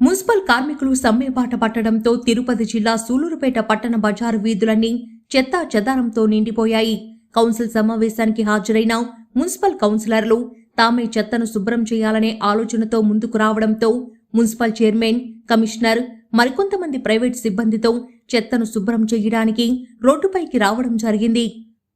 Municipal కార్మికులు సమ్మె బాట పట్టడంతో తిరుపతి జిల్లా సూలూరుపేట పట్టణ బజారు వీధులన్నీ చెత్తా చెదారంతో నిండిపోయాయి. కౌన్సిల్ సమావేశానికి హాజరైన మున్సిపల్ కౌన్సిలర్లు తామే చెత్తను శుభ్రం చేయాలనే ఆలోచనతో ముందుకు రావడంతో మున్సిపల్ చైర్మన్ కమిషనర్ మరికొంతమంది ప్రైవేట్ సిబ్బందితో చెత్తను శుభ్రం చేయడానికి రోడ్డుపైకి రావడం జరిగింది.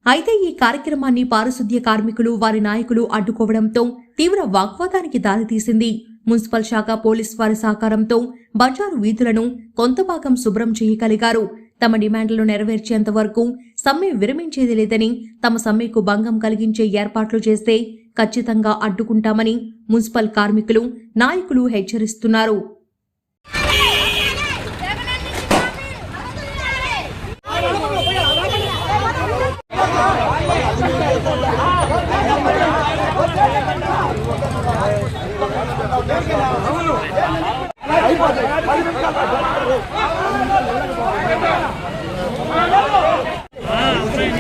అయితే ఈ కార్యక్రమాన్ని పారిశుద్ధ్య కార్మికులు వారి నాయకులు అడ్డుకోవడంతో తీవ్ర వాగ్వాదానికి దారితీసింది. మున్సిపల్ శాఖ పోలీస్ వారి సహకారంతో బజారు వీధులను కొంత భాగం శుభ్రం చేయగలిగారు. తమ డిమాండ్లను నెరవేర్చేంత వరకు సమ్మె విరమించేది లేదని తమ సమ్మెకు భంగం కలిగించే ఏర్పాట్లు చేస్తే ఖచ్చితంగా అడ్డుకుంటామని మున్సిపల్ కార్మికులు నాయకులు హెచ్చరిస్తున్నారు.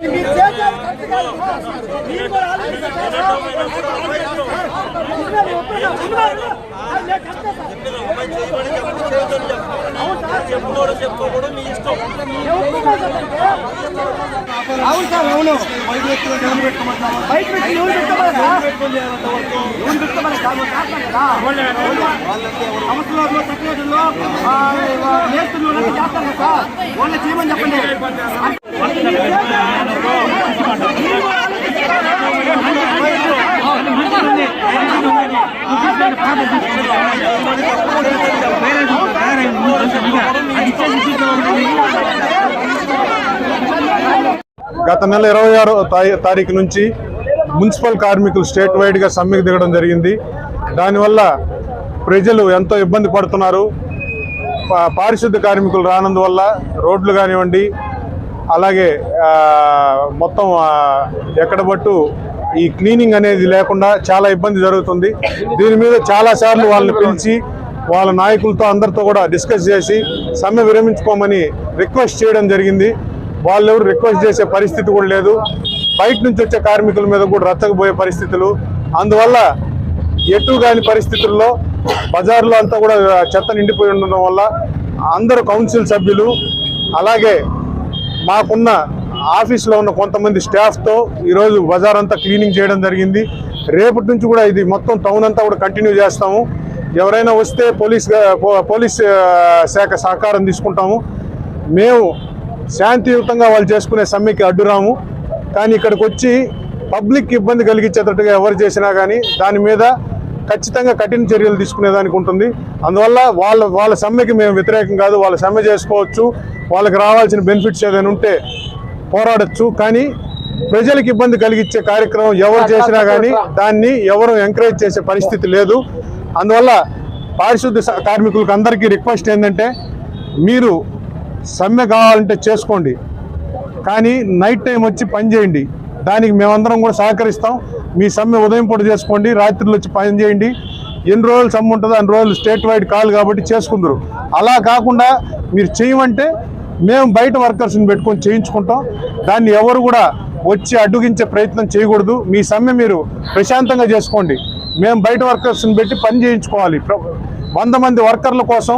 ఆపుతారా? చెప్పుకోవడం మీ ఇష్టం అవును సార్ అవును బయట వ్యక్తులు ఎవరు బయట వ్యక్తులు ఎవరు పెట్టుకోమన్నారా? ఎవరు పెట్టుకోమని కాదు, కాదు కదా. సంవత్సరాల్లో, సెక్రటరీలో, ఆ, ఆ, మేస్త్రులు ఉన్నట్టు చేస్తారు కదా సార్. వాళ్ళని చేయమని చెప్పండి గత నెల ఇరవై ఆరో తారీఖు నుంచి మున్సిపల్ కార్మికులు స్టేట్ వైడ్గా సమ్మెకు దిగడం జరిగింది. దానివల్ల ప్రజలు ఎంతో ఇబ్బంది పడుతున్నారు. పారిశుద్ధ కార్మికులు రానందువల్ల రోడ్లు కానివ్వండి అలాగే మొత్తం ఎక్కడ ఈ క్లీనింగ్ అనేది లేకుండా చాలా ఇబ్బంది జరుగుతుంది. దీని మీద చాలాసార్లు వాళ్ళని పిలిచి వాళ్ళ నాయకులతో అందరితో కూడా డిస్కస్ చేసి సమ్మె విరమించుకోమని రిక్వెస్ట్ చేయడం జరిగింది. వాళ్ళు ఎవరు రిక్వెస్ట్ చేసే పరిస్థితి కూడా లేదు. బయట నుంచి వచ్చే కార్మికుల మీద కూడా రచ్చకపోయే పరిస్థితులు. అందువల్ల ఎటు కాని పరిస్థితుల్లో బజార్లో అంతా కూడా చెత్త నిండిపోయి ఉండడం వల్ల అందరు కౌన్సిల్ సభ్యులు అలాగే మాకున్న ఆఫీస్లో ఉన్న కొంతమంది స్టాఫ్తో ఈరోజు బజార్ అంతా క్లీనింగ్ చేయడం జరిగింది. రేపటి నుంచి కూడా ఇది మొత్తం టౌన్ అంతా కూడా కంటిన్యూ చేస్తాము. ఎవరైనా వస్తే పోలీస్ పో- పోలీస్ శాఖ సహకారం తీసుకుంటాము. మేము శాంతియుతంగా వాళ్ళు చేసుకునే సమ్మెకి అడ్డురాము. కానీ ఇక్కడికి వచ్చి పబ్లిక్ ఇబ్బంది కలిగించేటట్టుగా ఎవరు చేసినా కానీ దాని మీద ఖచ్చితంగా కఠిన చర్యలు తీసుకునేదానికి ఉంటుంది. అందువల్ల వాళ్ళ వాళ్ళ సమ్మెకి మేము వ్యతిరేకం కాదు. వాళ్ళ సమ్మె చేసుకోవచ్చు. వాళ్ళకి రావాల్సిన బెనిఫిట్స్ ఏదైనా ఉంటే పోరాడచ్చు. కానీ ప్రజలకు ఇబ్బంది కలిగించే కార్యక్రమం ఎవరు చేసినా కానీ దాన్ని ఎవరు ఎంకరేజ్ చేసే పరిస్థితి లేదు. అందువల్ల పారిశుద్ధ స- కార్మికులకు అందరికీ రిక్వెస్ట్ ఏంటంటే మీరు సమ్మె కావాలంటే చేసుకోండి. కానీ నైట్ టైం వచ్చి పనిచేయండి దానికి మేమందరం కూడా సహకరిస్తాం. మీ సమ్మె ఉదయం పూట చేసుకోండి రాత్రులు వచ్చి పని చేయండి. ఎన్ని రోజులు సమ్మె ఉంటుందో అన్ని రోజులు స్టేట్ వైడ్ కాల్ కాబట్టి చేసుకుందరు. అలా కాకుండా మీరు చేయమంటే మేము బయట వర్కర్స్ని పెట్టుకొని చేయించుకుంటాం. దాన్ని ఎవరు కూడా వచ్చి అడ్డుగించే ప్రయత్నం చేయకూడదు. మీ సమ్మె మీరు ప్రశాంతంగా చేసుకోండి. మేము బయట వర్కర్స్ని పెట్టి పని చేయించుకోవాలి. వంద మంది వర్కర్ల కోసం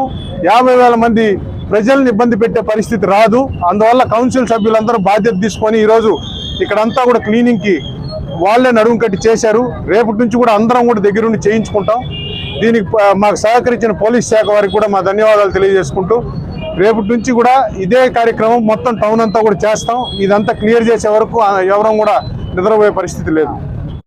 యాభై వేల మంది ప్రజల్ని ఇబ్బంది పెట్టే పరిస్థితి రాదు. అందువల్ల కౌన్సిల్ సభ్యులందరూ బాధ్యత తీసుకొని ఈరోజు ఇక్కడంతా కూడా క్లీనింగ్కి వాళ్ళే నడుము కట్టి చేశారు. రేపటి నుంచి కూడా అందరం కూడా దగ్గరుండి చేయించుకుంటాం. దీనికి మాకు సహకరించిన పోలీస్ శాఖ వారికి కూడా మా ధన్యవాదాలు తెలియజేసుకుంటూ రేపటి నుంచి కూడా ఇదే కార్యక్రమం మొత్తం టౌన్ అంతా కూడా చేస్తాం. ఇదంతా క్లియర్ చేసే వరకు ఎవరం కూడా నిద్రపోయే పరిస్థితి లేదు.